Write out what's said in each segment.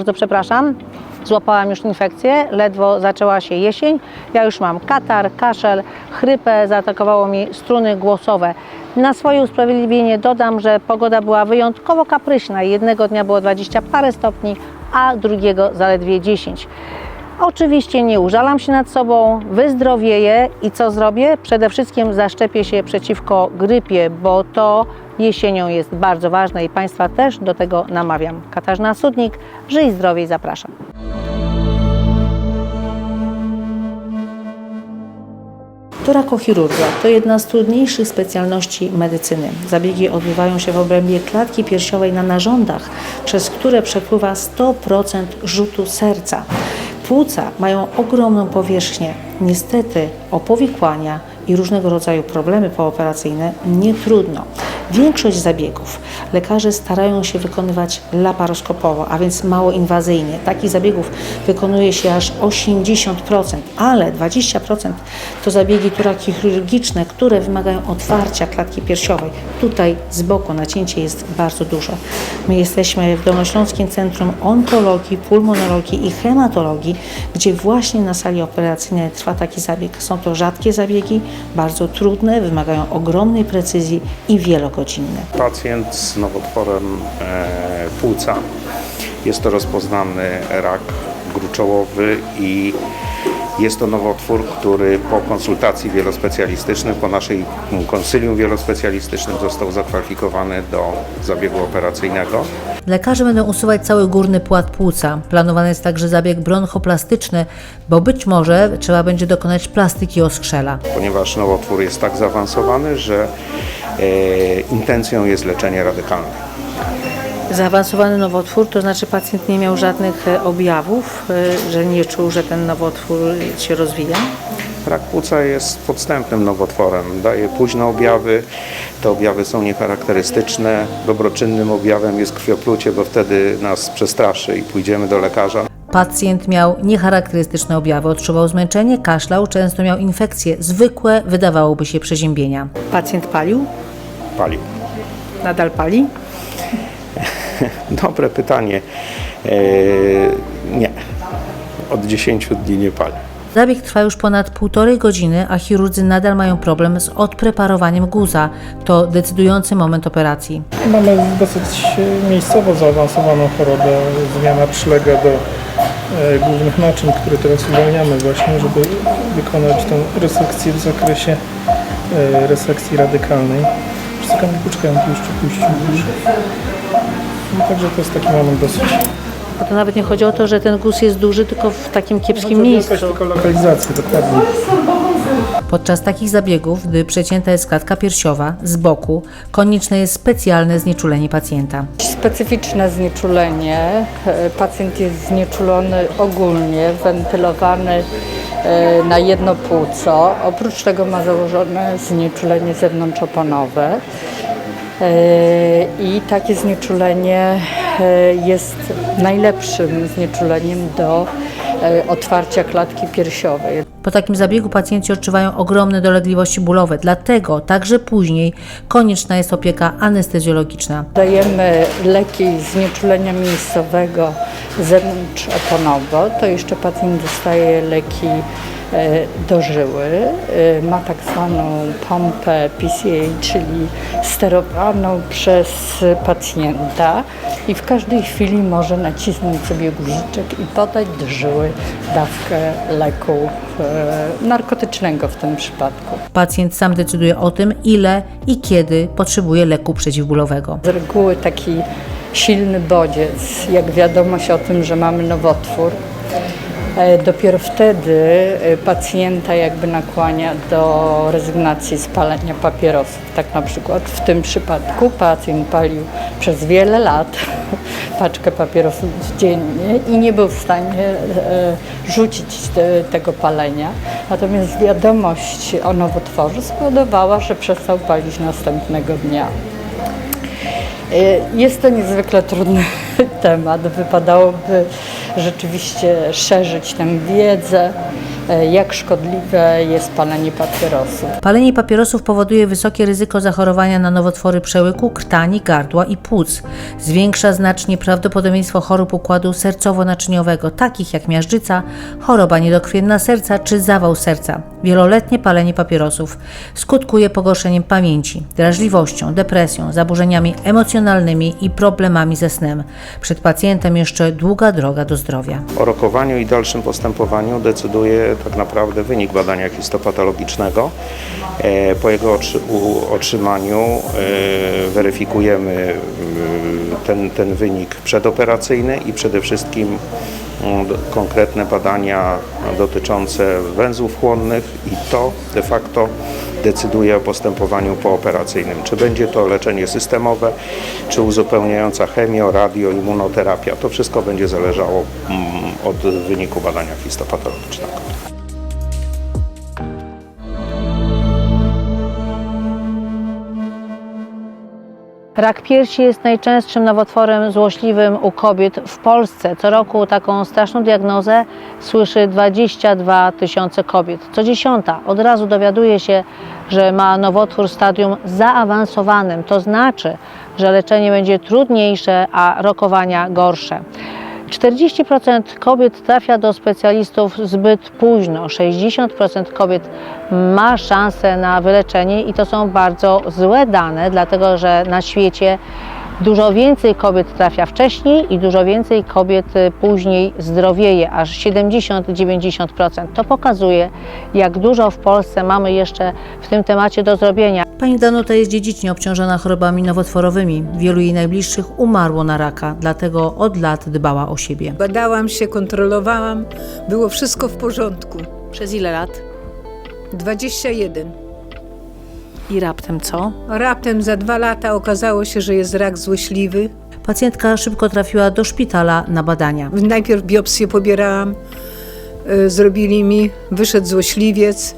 Bardzo przepraszam. Złapałam już infekcję, ledwo zaczęła się jesień. Ja już mam katar, kaszel, chrypę, zaatakowało mi struny głosowe. Na swoje usprawiedliwienie dodam, że pogoda była wyjątkowo kapryśna. Jednego dnia było 20 parę stopni, a drugiego zaledwie 10. Oczywiście nie użalam się nad sobą, wyzdrowieję i co zrobię? Przede wszystkim zaszczepię się przeciwko grypie, bo to jesienią jest bardzo ważne i Państwa też do tego namawiam. Katarzyna Sudnik, żyj zdrowiej, zapraszam. Torakochirurgia to jedna z trudniejszych specjalności medycyny. Zabiegi odbywają się w obrębie klatki piersiowej na narządach, przez które przepływa 100% rzutu serca. Płuca mają ogromną powierzchnię. Niestety o powikłania i różnego rodzaju problemy pooperacyjne nie trudno. Większość zabiegów lekarze starają się wykonywać laparoskopowo, a więc mało inwazyjnie. Takich zabiegów wykonuje się aż 80%, ale 20% to zabiegi torakochirurgiczne, które wymagają otwarcia klatki piersiowej. Tutaj z boku nacięcie jest bardzo duże. My jesteśmy w Dolnośląskim Centrum Onkologii, Pulmonologii i Hematologii, gdzie właśnie na sali operacyjnej trwa taki zabieg. Są to rzadkie zabiegi, bardzo trudne, wymagają ogromnej precyzji i Pacjent z nowotworem e, płuca. Jest to rozpoznany rak gruczołowy i jest to nowotwór, który po konsultacji wielospecjalistycznej, po naszej konsylium wielospecjalistycznym został zakwalifikowany do zabiegu operacyjnego. Lekarze będą usuwać cały górny płat płuca. Planowany jest także zabieg bronchoplastyczny, bo być może trzeba będzie dokonać plastyki oskrzela. ponieważ nowotwór jest tak zaawansowany, że intencją jest leczenie radykalne. Zaawansowany nowotwór to znaczy pacjent nie miał żadnych e, objawów, e, że nie czuł, że ten nowotwór się rozwija. Rak płuca jest podstępnym nowotworem, daje późne objawy, te objawy są niecharakterystyczne. Dobroczynnym objawem jest krwioplucie, bo wtedy nas przestraszy i pójdziemy do lekarza. Pacjent miał niecharakterystyczne objawy, odczuwał zmęczenie, kaszlał, często miał infekcje, zwykłe wydawałoby się przeziębienia. Pacjent palił? Palił. Nadal pali? Dobre pytanie. E, nie. Od 10 dni nie pali. Zabieg trwa już ponad półtorej godziny, a chirurdzy nadal mają problem z odpreparowaniem guza. To decydujący moment operacji. Mamy dosyć miejscowo zaawansowaną chorobę. Zmiana przylega do e, głównych naczyń, które teraz uwalniamy właśnie, żeby wykonać tą resekcję w zakresie e, resekcji radykalnej. Czekam, poczekam, tu jeszcze puścił. No, także to jest taki moment dosyć. Bo to nawet nie chodzi o to, że ten guz jest duży, tylko w takim kiepskim Chodzi o miejscu. tylko lokalizację, dokładnie. Podczas takich zabiegów, gdy przecięta jest klatka piersiowa z boku, konieczne jest specjalne znieczulenie pacjenta. Specyficzne znieczulenie. Pacjent jest znieczulony ogólnie, wentylowany e, na jedno płuco. Oprócz tego ma założone znieczulenie zewnątrzoponowe. E, I takie znieczulenie e, jest najlepszym znieczuleniem do otwarcia klatki piersiowej. Po takim zabiegu pacjenci odczuwają ogromne dolegliwości bólowe, dlatego także później konieczna jest opieka anestezjologiczna. Dajemy leki znieczulenia miejscowego zewnątrzoponowo, to jeszcze pacjent dostaje leki e, do żyły. E, Ma tak zwaną pompę PCA, czyli sterowaną przez pacjenta i w każdej chwili może nacisnąć sobie guziczek i podać do żyły dawkę leku e, narkotycznego w tym przypadku. Pacjent sam decyduje o tym, ile i kiedy potrzebuje leku przeciwbólowego. Z reguły taki silny bodziec, jak wiadomość o tym, że mamy nowotwór, dopiero wtedy e, pacjenta jakby nakłania do rezygnacji z palenia papierosów. Tak na przykład w tym przypadku pacjent palił przez wiele lat paczkę papierosów dziennie i nie był w stanie e, rzucić te, tego palenia. Natomiast wiadomość o nowotworze spowodowała, że przestał palić następnego dnia. Jest to niezwykle trudny temat. Wypadałoby rzeczywiście szerzyć tę wiedzę, jak szkodliwe jest palenie papierosów. Palenie papierosów powoduje wysokie ryzyko zachorowania na nowotwory przełyku, krtani, gardła i płuc. Zwiększa znacznie prawdopodobieństwo chorób układu sercowo-naczyniowego, takich jak miażdżyca, choroba niedokrwienna serca czy zawał serca. Wieloletnie palenie papierosów skutkuje pogorszeniem pamięci, drażliwością, depresją, zaburzeniami emocjonalnymi i problemami ze snem. Przed pacjentem jeszcze długa droga do zdrowia. O rokowaniu i dalszym postępowaniu decyduje tak naprawdę wynik badania histopatologicznego. E, Po jego otrzymaniu e, weryfikujemy e, ten, ten wynik przedoperacyjny i przede wszystkim konkretne badania dotyczące węzłów chłonnych i to de facto decyduje o postępowaniu pooperacyjnym. Czy będzie to leczenie systemowe, czy uzupełniająca chemio, radio, immunoterapia. To wszystko będzie zależało od wyniku badania histopatologicznego. Rak piersi jest najczęstszym nowotworem złośliwym u kobiet w Polsce. Co roku taką straszną diagnozę słyszy 22 tysiące kobiet. Co dziesiąta od razu dowiaduje się, że ma nowotwór w stadium zaawansowanym. To znaczy, że leczenie będzie trudniejsze, a rokowania gorsze. 40% kobiet trafia do specjalistów zbyt późno. 60% kobiet ma szansę na wyleczenie i to są bardzo złe dane, dlatego że na świecie dużo więcej kobiet trafia wcześniej i dużo więcej kobiet y, później zdrowieje, aż 70-90%. To pokazuje, jak dużo w Polsce mamy jeszcze w tym temacie do zrobienia. Pani Danuta jest dziedzicznie obciążona chorobami nowotworowymi. Wielu jej najbliższych umarło na raka, dlatego od lat dbała o siebie. Badałam się, kontrolowałam, było wszystko w porządku. Przez ile lat? 21. I raptem co? Raptem za dwa lata okazało się, że jest rak złośliwy. Pacjentka szybko trafiła do szpitala na badania. Najpierw biopsję pobierałam, y, zrobili mi, wyszedł złośliwiec.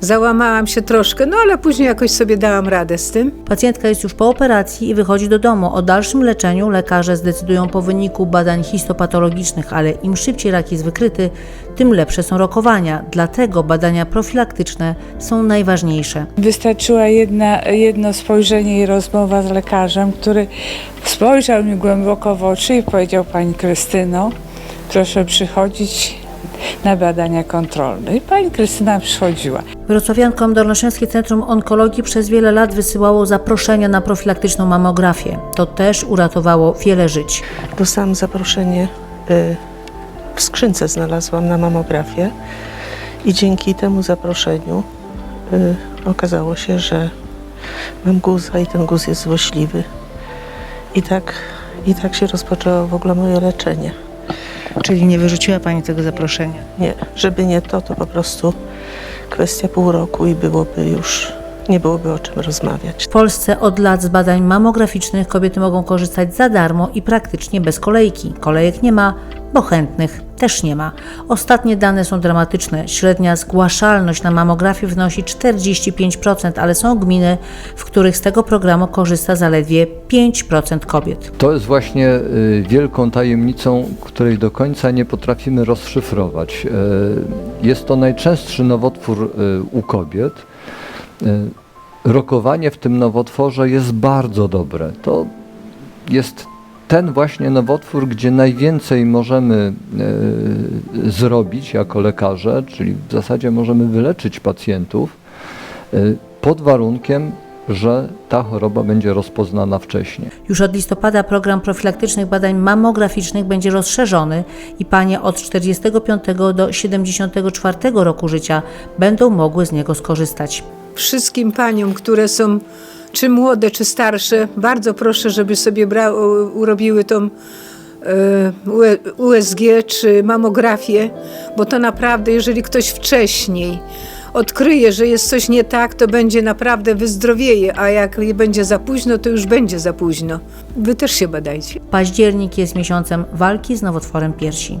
Załamałam się troszkę, no ale później jakoś sobie dałam radę z tym. Pacjentka jest już po operacji i wychodzi do domu. O dalszym leczeniu lekarze zdecydują po wyniku badań histopatologicznych, ale im szybciej rak jest wykryty, tym lepsze są rokowania. Dlatego badania profilaktyczne są najważniejsze. Wystarczyła jedna, jedno spojrzenie i rozmowa z lekarzem, który spojrzał mi głęboko w oczy i powiedział Pani Krystyno, proszę przychodzić na badania kontrolne. I Pani Krystyna przychodziła. Wrocławiankom Dolnośląskie Centrum Onkologii przez wiele lat wysyłało zaproszenia na profilaktyczną mamografię. To też uratowało wiele żyć. Dostałam zaproszenie, y, w skrzynce znalazłam na mamografię i dzięki temu zaproszeniu y, okazało się, że mam guza i ten guz jest złośliwy. I tak, I tak się rozpoczęło w ogóle moje leczenie. Czyli nie wyrzuciła Pani tego zaproszenia? Nie, żeby nie to, to po prostu kwestia pół roku i byłoby już, nie byłoby o czym rozmawiać. W Polsce od lat z badań mamograficznych kobiety mogą korzystać za darmo i praktycznie bez kolejki. Kolejek nie ma, bo chętnych też nie ma. Ostatnie dane są dramatyczne. Średnia zgłaszalność na mamografię wynosi 45%, ale są gminy, w których z tego programu korzysta zaledwie 5% kobiet. To jest właśnie y, wielką tajemnicą, której do końca nie potrafimy rozszyfrować. E, Jest to najczęstszy nowotwór y, u kobiet. Rokowanie w tym nowotworze jest bardzo dobre. To jest ten właśnie nowotwór, gdzie najwięcej możemy e, zrobić jako lekarze, czyli w zasadzie możemy wyleczyć pacjentów e, pod warunkiem, że ta choroba będzie rozpoznana wcześniej. Już od listopada program profilaktycznych badań mammograficznych będzie rozszerzony i panie od 45 do 74 roku życia będą mogły z niego skorzystać. Wszystkim paniom, które są czy młode, czy starsze, bardzo proszę, żeby sobie bra- u- urobiły tą e, USG czy mamografię, bo to naprawdę, jeżeli ktoś wcześniej odkryje, że jest coś nie tak, to będzie naprawdę wyzdrowieje, a jak będzie za późno, to już będzie za późno. Wy też się badajcie. Październik jest miesiącem walki z nowotworem piersi.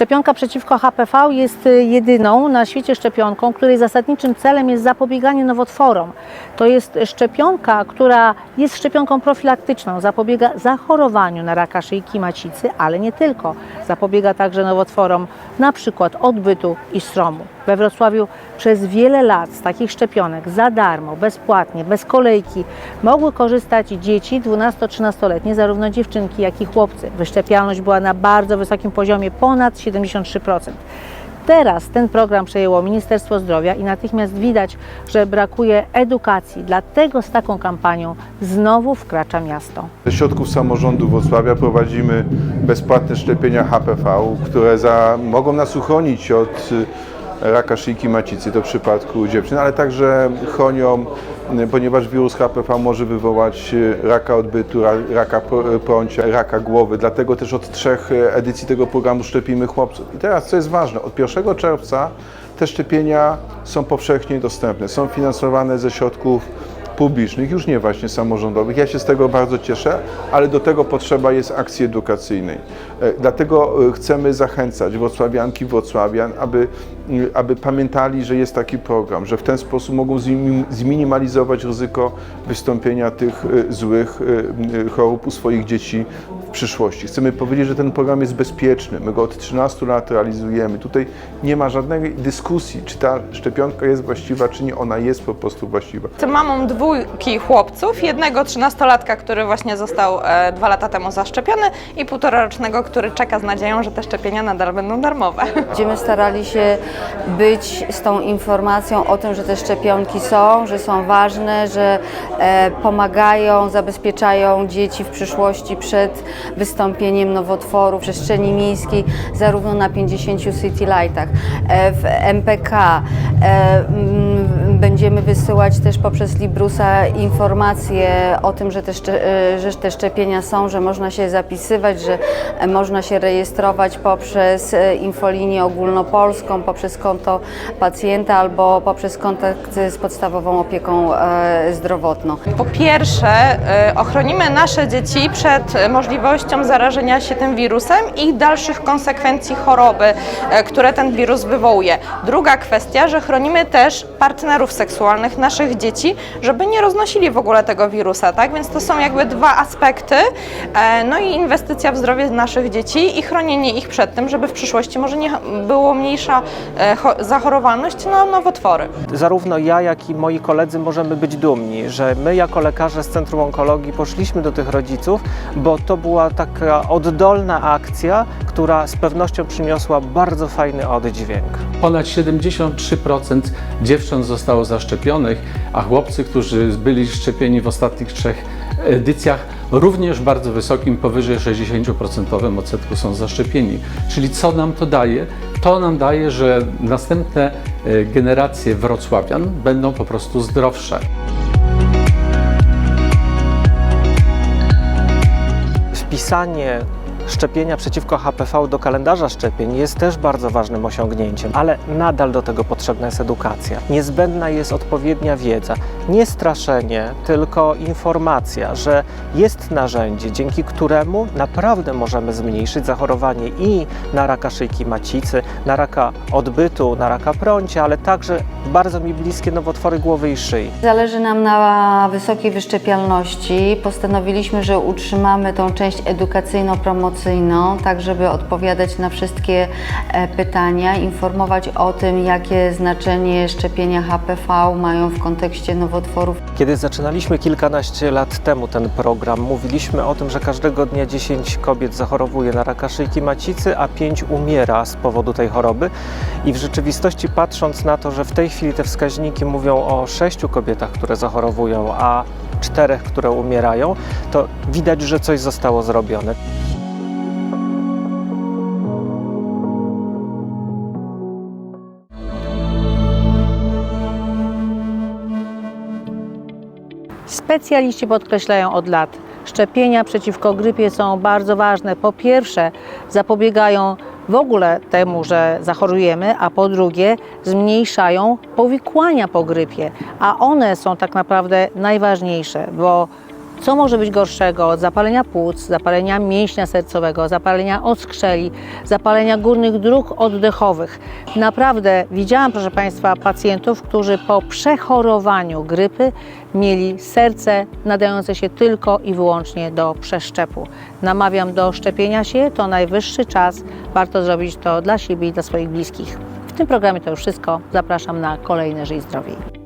Szczepionka przeciwko HPV jest y, jedyną na świecie szczepionką, której zasadniczym celem jest zapobieganie nowotworom. To jest szczepionka, która jest szczepionką profilaktyczną, zapobiega zachorowaniu na raka szyjki macicy, ale nie tylko. Zapobiega także nowotworom na przykład odbytu i stromu. We Wrocławiu przez wiele lat z takich szczepionek za darmo, bezpłatnie, bez kolejki mogły korzystać dzieci 12-13-letnie, zarówno dziewczynki, jak i chłopcy. Wyszczepialność była na bardzo wysokim poziomie, ponad 73%. Teraz ten program przejęło Ministerstwo Zdrowia i natychmiast widać, że brakuje edukacji. Dlatego z taką kampanią znowu wkracza miasto. Ze środków samorządu Wrocławia prowadzimy bezpłatne szczepienia HPV, które za, mogą nas uchronić od y, raka szyjki macicy, to w przypadku dziewczyn, ale także chronią, ponieważ wirus HPV może wywołać y, raka odbytu, ra- raka pro- prącia, raka głowy. Dlatego też od trzech y, edycji tego programu szczepimy chłopców. I teraz, co jest ważne, od 1 czerwca te szczepienia są powszechnie dostępne, są finansowane ze środków publicznych, już nie właśnie samorządowych. Ja się z tego bardzo cieszę, ale do tego potrzeba jest akcji edukacyjnej. E, Dlatego e, chcemy zachęcać wrocławianki, wrocławian, aby, aby pamiętali, że jest taki program, że w ten sposób mogą zmi- zminimalizować ryzyko wystąpienia tych e, złych m, chorób u swoich dzieci w przyszłości. Chcemy powiedzieć, że ten program jest bezpieczny. My go od 13 lat realizujemy. Tutaj nie ma żadnej dyskusji, czy ta szczepionka jest właściwa, czy nie. Ona jest po prostu właściwa. Jestem mamą dwójki chłopców, jednego trzynastolatka, który właśnie został e, dwa lata temu zaszczepiony i półtorarocznego, który czeka z nadzieją, że te szczepienia nadal będą darmowe. Będziemy starali się być z tą informacją o tym, że te szczepionki są, że są ważne, że e, pomagają, zabezpieczają dzieci w przyszłości przed wystąpieniem nowotworu w przestrzeni miejskiej, zarówno na 50 City Lightach, e, w MPK. Będziemy wysyłać też poprzez Librusa informacje o tym, że te, e, że te szczepienia są, że można się zapisywać, że e, można się rejestrować poprzez e, infolinię ogólnopolską, poprzez konto pacjenta albo poprzez kontakt z podstawową opieką zdrowotną. Po pierwsze, ochronimy nasze dzieci przed możliwością zarażenia się tym wirusem i dalszych konsekwencji choroby, które ten wirus wywołuje. Druga kwestia, że chronimy też partnerów seksualnych naszych dzieci, żeby nie roznosili w ogóle tego wirusa, tak? Więc to są jakby dwa aspekty. E, No i inwestycja w zdrowie naszych dzieci i chronienie ich przed tym, żeby w przyszłości może nie było mniejsza e, cho- zachorowalność na nowotwory. zarówno ja, jak i moi koledzy możemy być dumni, że my jako lekarze z Centrum Onkologii poszliśmy do tych rodziców, bo to była taka oddolna akcja, która z pewnością przyniosła bardzo fajny oddźwięk. Ponad 73% dziewcząt zostało zaszczepionych, a chłopcy, którzy byli szczepieni w ostatnich trzech edycjach, również bardzo wysokim, powyżej 60% odsetku są zaszczepieni. Czyli co nam to daje? To nam daje, że następne e, generacje wrocławian będą po prostu zdrowsze. Wpisanie szczepienia przeciwko HPV do kalendarza szczepień jest też bardzo ważnym osiągnięciem, ale nadal do tego potrzebna jest edukacja. Niezbędna jest odpowiednia wiedza, nie straszenie, tylko informacja, że jest narzędzie, dzięki któremu naprawdę możemy zmniejszyć zachorowanie i na raka szyjki macicy, na raka odbytu, na raka prącia, ale także bardzo mi bliskie nowotwory głowy i szyi. Zależy nam na wysokiej wyszczepialności. Postanowiliśmy, że utrzymamy tą część edukacyjno-promocyjną, tak żeby odpowiadać na wszystkie e, pytania, informować o tym, jakie znaczenie szczepienia HPV mają w kontekście nowotworów. Kiedy zaczynaliśmy kilkanaście lat temu ten program, mówiliśmy o tym, że każdego dnia 10 kobiet zachorowuje na raka szyjki macicy, a 5 umiera z powodu tej choroby. I w rzeczywistości patrząc na to, że w tej chwili te wskaźniki mówią o 6 kobietach, które zachorowują, a czterech, które umierają, to widać, że coś zostało zrobione. Specjaliści podkreślają od lat, szczepienia przeciwko grypie są bardzo ważne. Po pierwsze, zapobiegają w ogóle temu, że zachorujemy, a po drugie, zmniejszają powikłania po grypie, a one są tak naprawdę najważniejsze, bo Co może być gorszego od zapalenia płuc, zapalenia mięśnia sercowego, zapalenia oskrzeli, zapalenia górnych dróg oddechowych? Naprawdę widziałam, proszę Państwa, pacjentów, którzy po przechorowaniu grypy mieli serce nadające się tylko i wyłącznie do przeszczepu. Namawiam do szczepienia się, to najwyższy czas. Warto zrobić to dla siebie i dla swoich bliskich. W tym programie to już wszystko. Zapraszam na kolejne Żyj Zdrowiej.